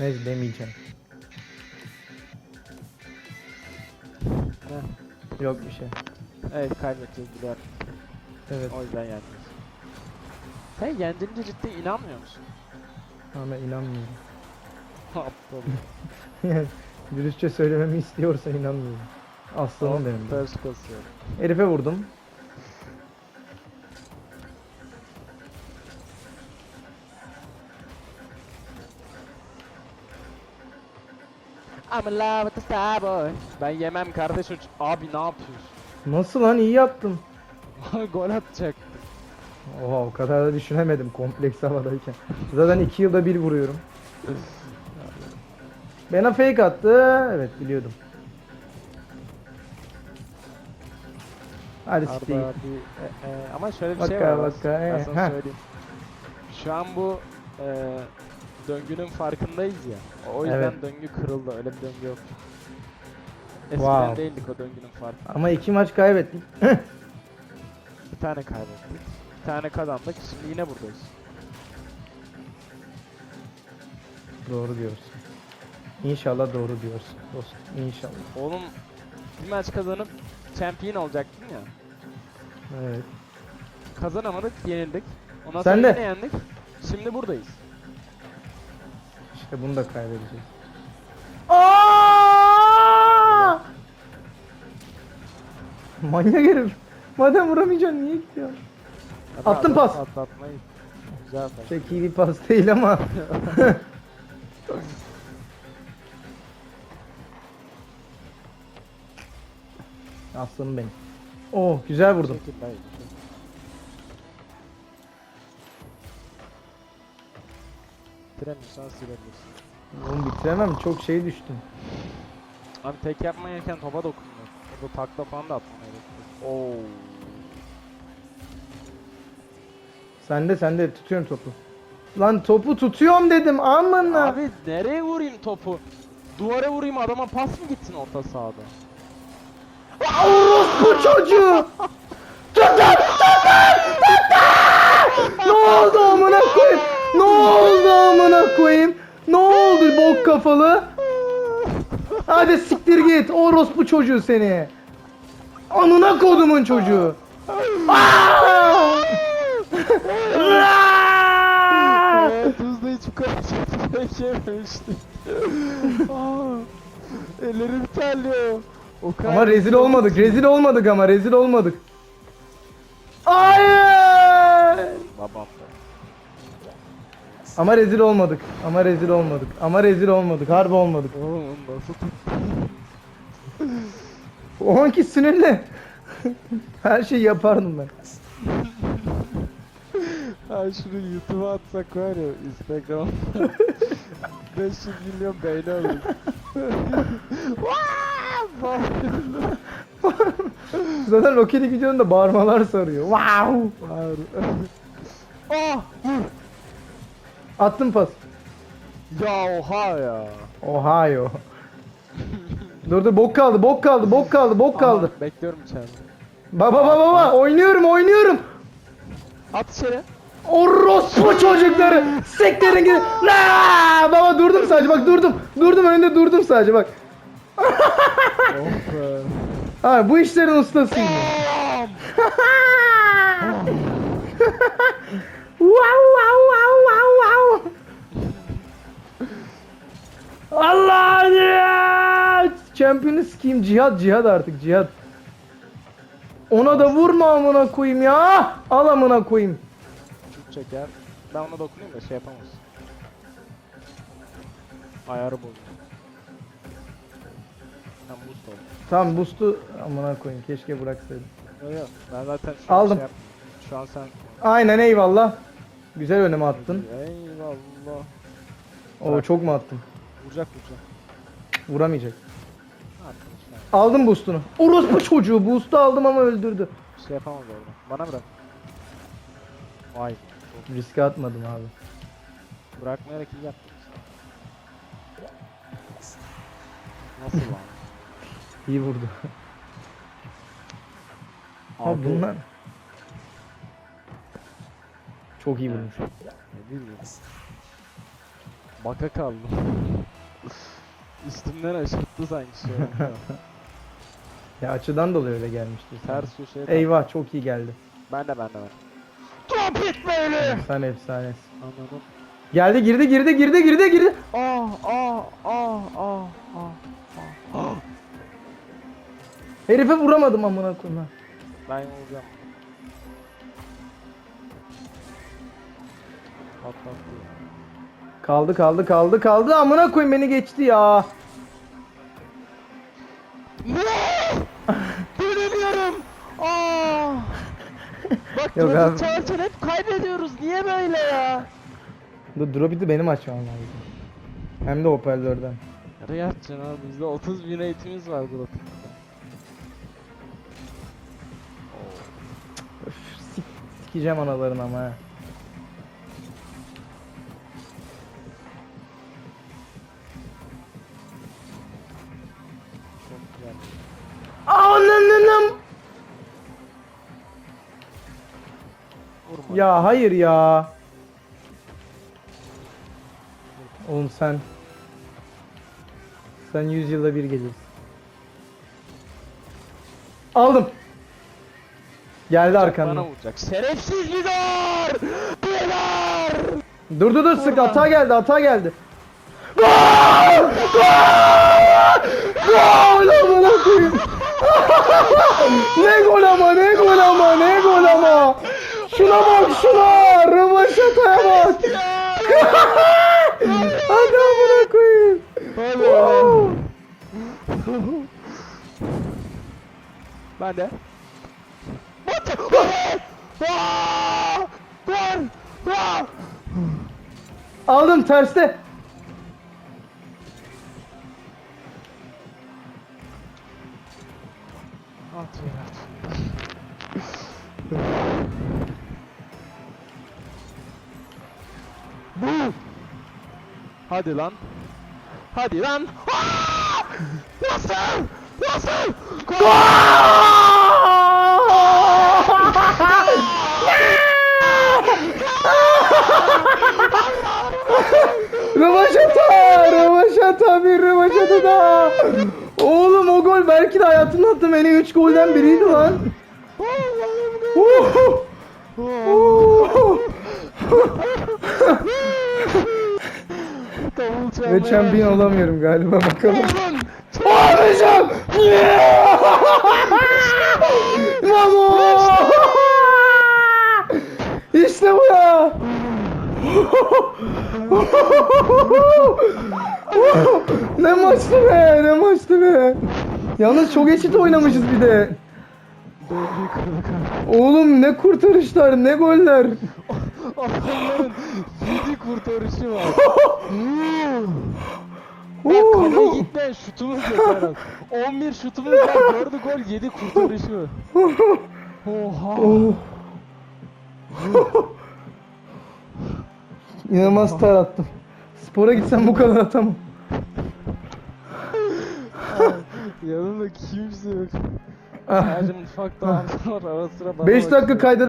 Neyse demeyeceğim. Heh. Yok bir şey. Evet biliyorum. Evet. O yüzden yendiniz. Sen yendiğince ciddi inanmıyor musun? Ama inanmıyorum. Aptal. Dürüstçe söylememi istiyorsa inanmıyorum. Aslanım benim. ben. Ters kasıyor. Herife vurdum. I'm in love with the star boy. Ben yemem kardeş uç. Abi ne yapıyorsun? Nasıl lan iyi yaptım. Gol atacak. Oha o kadar da düşünemedim kompleks havadayken. Zaten iki yılda bir vuruyorum. Bana fake attı. Evet biliyordum. Hadi Arda siktir git. e, e, ama şöyle bir Vaka, şey var. vaka, Vaka, ben e, sana heh. söyleyeyim. Şu an bu e, döngünün farkındayız ya. O yüzden Evet. döngü kırıldı. Öyle bir döngü yok. Eskiden Wow. değildik o döngünün farkında. Ama iki maç kaybettik. Bir tane kaybettik. Bir tane kazandık. Şimdi yine buradayız. doğru diyorsun. İnşallah doğru diyorsun dostum. İnşallah. Oğlum bir maç kazanıp champion olacaktın ya. Evet. Kazanamadık, yenildik. Ondan Sen sonra de. yine yendik. Şimdi buradayız. İşte bunu da kaybedeceğiz. Aa! Manyak herif. Madem vuramayacaksın niye gidiyorsun? Attın pas. Atlatmayı. Güzel pas. Pek iyi bir pas değil ama. Aslanım benim. Oh güzel vurdum. Çekil dayı, çekil. Bitiremiyorsan silebilirsin. Oğlum bitiremem çok şey düştüm. Abi tek yapman gereken topa dokunma. Orada takla falan da atman gerekiyor. Oo. Sen de sen de tutuyorum topu. Lan topu tutuyorum dedim amına. Abi nereye vurayım topu? Duvara vurayım adama pas mı gitsin orta sahada? Bu çocuğu. Tutun tutun tutun. Ne oldu amına koyayım? Ne oldu amına koyayım? Ne oldu bok kafalı? Hadi siktir git. Orospu çocuğu seni. Anına kodumun çocuğu. Tuzla hiç bu kadar çok ellerim terliyor. O kadar Ama rezil olmadık. Rezil olmadık ama rezil olmadık. Hayır. Babam. Ama rezil olmadık. Ama rezil olmadık. Ama rezil olmadık. Harbi olmadık. Oğlum nasıl? O anki sinirli. Her şeyi yapardım ben. Ha şunu YouTube'a atsak var ya Instagram'da 500 milyon beğeni alır. Zaten roketi gidiyorsun da bağırmalar sarıyor. Wow. Var. Ah! Vur! Attım pas. Ya oha ya. Ohio. dur dur bok kaldı bok kaldı bok kaldı bok kaldı. Aha, bekliyorum içeride. Baba baba baba oynuyorum oynuyorum. At içeri. Orospu çocukları. Sektirin gidin. La! Baba durdum sadece bak durdum. Durdum önünde durdum sadece bak. Ha bu işlerin ustasıyım. Wow wow wow wow wow. Allah ya! Champion'ı sikeyim cihat cihat artık cihat. Ona da vurma amına koyayım ya. Al amına koyayım. Şut çeker. Ben ona dokunayım da şey yapamaz. Ayarı bozuyor. Sen boost ol. Tamam boost'u amına koyayım keşke bıraksaydım. Yok yok. Ben zaten şu an Aldım. şey yap- Şu an sen... Aynen eyvallah. Güzel önüme attın. Eyvallah. Oo çok mu attım? Vuracak vuracak. Vuramayacak. Arkadaşlar. Aldım boost'unu. Orospu çocuğu boost'u aldım ama öldürdü. Bir şey yapamaz orada. Bana bırak. Vay. Riske atmadım abi. Bırakmayarak iyi yaptın. Nasıl lan? İyi vurdu. Abi, bunlar çok iyi vurmuş. Ne bileyim. Baka kaldım. Üstümden aşırttı sanki şu an. Ya açıdan dolayı öyle gelmiştir. Ters köşeye bak. Eyvah çok iyi geldi. Ben de ben de ben. Trumpet böyle. Sen efsanesin. Anladım. Geldi girdi girdi girdi girdi girdi. Ah ah ah ah ah ah. Herife vuramadım amına koyayım. ha. Ben olacağım. Patlattı. Kaldı kaldı kaldı kaldı amına koyayım beni geçti ya. Ne? Dönemiyorum. Aa! Bak Yok abi. çağırırken hep kaybediyoruz. Niye böyle ya? Dur drop'i benim açmam lazım. Hem de hoparlörden. Nereye atacaksın abi? Bizde 30 bin eğitimimiz var sik, sikeceğim analarını ama ha. Ya hayır ya. Oğlum sen sen 100 yılda bir gelirsin. Aldım. Geldi Bana arkandan. vuracak. Şerefsiz Lidar! Lidar! Dur dur dur sık hata geldi hata geldi. Amına koyayım. ne gol ama ne gol ama ne gol ama. Şuna bak şuna. Rövaşataya bak. Hadi amına koyayım. Be. Ben de. What? Aldım terste. At ver Hadi lan. Hadi lan. Nasıl? Nasıl? Rövaşata! Rövaşata bir rövaşata daha. Oğlum o gol belki de hayatımda attığım en iyi 3 golden biriydi lan. Uhu! Uhu! Davul çalmaya Ve champion başladı. olamıyorum galiba bakalım. Oğlum, Olacağım! Mamo! İşte bu ya! ne maçtı be, ne maçtı be! Yalnız çok eşit oynamışız bir de. Oğlum ne kurtarışlar, ne goller. Adamların 7 kurtarışı var. Bak kaleye gitmeyen şutumuz yok Eren. 11 şutumuz var. 4'ü gol 7 kurtarışı var. Oha. Oh. İnanılmaz tar attım. Spora gitsem bu kadar atamam. Yanımda kimse yok. Ah. Sadece mutfakta var. Ara sıra bana 5 dakika bakıyor. kayda